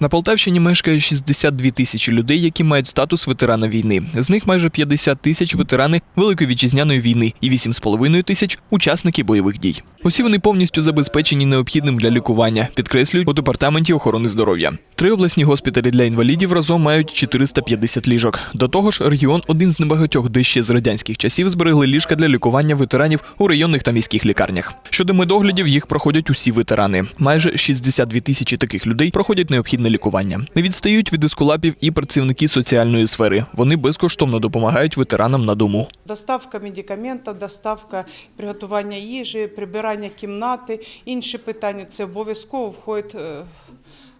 На Полтавщині мешкає 62 тисячі людей, які мають статус ветерана війни. З них майже 50 тисяч ветерани Великої вітчизняної війни і 8,5 тисяч учасники бойових дій. Усі вони повністю забезпечені необхідним для лікування, підкреслюють у департаменті охорони здоров'я. Три обласні госпіталі для інвалідів разом мають 450 ліжок. До того ж, регіон один з небагатьох, де ще з радянських часів зберегли ліжка для лікування ветеранів у районних та міських лікарнях. Щодо медоглядів, їх проходять усі ветерани. Майже 62 тисячі таких людей проходять необхідне лікування. Не відстають від ескулапів і працівники соціальної сфери. Вони безкоштовно допомагають ветеранам на дому. Доставка медикаментів, доставка приготування їжі, прибирання кімнати, інші питання це обов'язково входить е,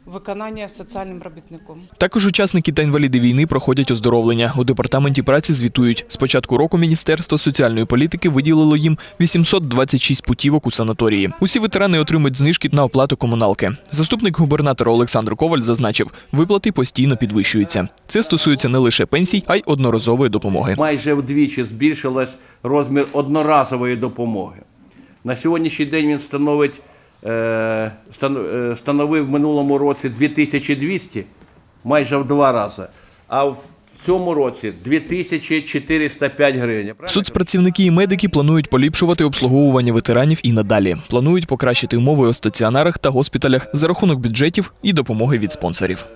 виконання соціальним робітником. Також учасники та інваліди війни проходять оздоровлення. У департаменті праці звітують. З початку року Міністерство соціальної політики виділило їм 826 путівок у санаторії. Усі ветерани отримують знижки на оплату комуналки. Заступник губернатора Олександр Коваль зазначив, виплати постійно підвищуються. Це стосується не лише пенсій, а й одноразової допомоги. майже вдвічі збільшилась розмір одноразової допомоги. На сьогоднішній день він становить, стан- Е, е, становив в минулому році 2200, майже в два рази. А в Цьому році 2405 гривень. Соцпрацівники і медики планують поліпшувати обслуговування ветеранів і надалі. Планують покращити умови у стаціонарах та госпіталях за рахунок бюджетів і допомоги від спонсорів.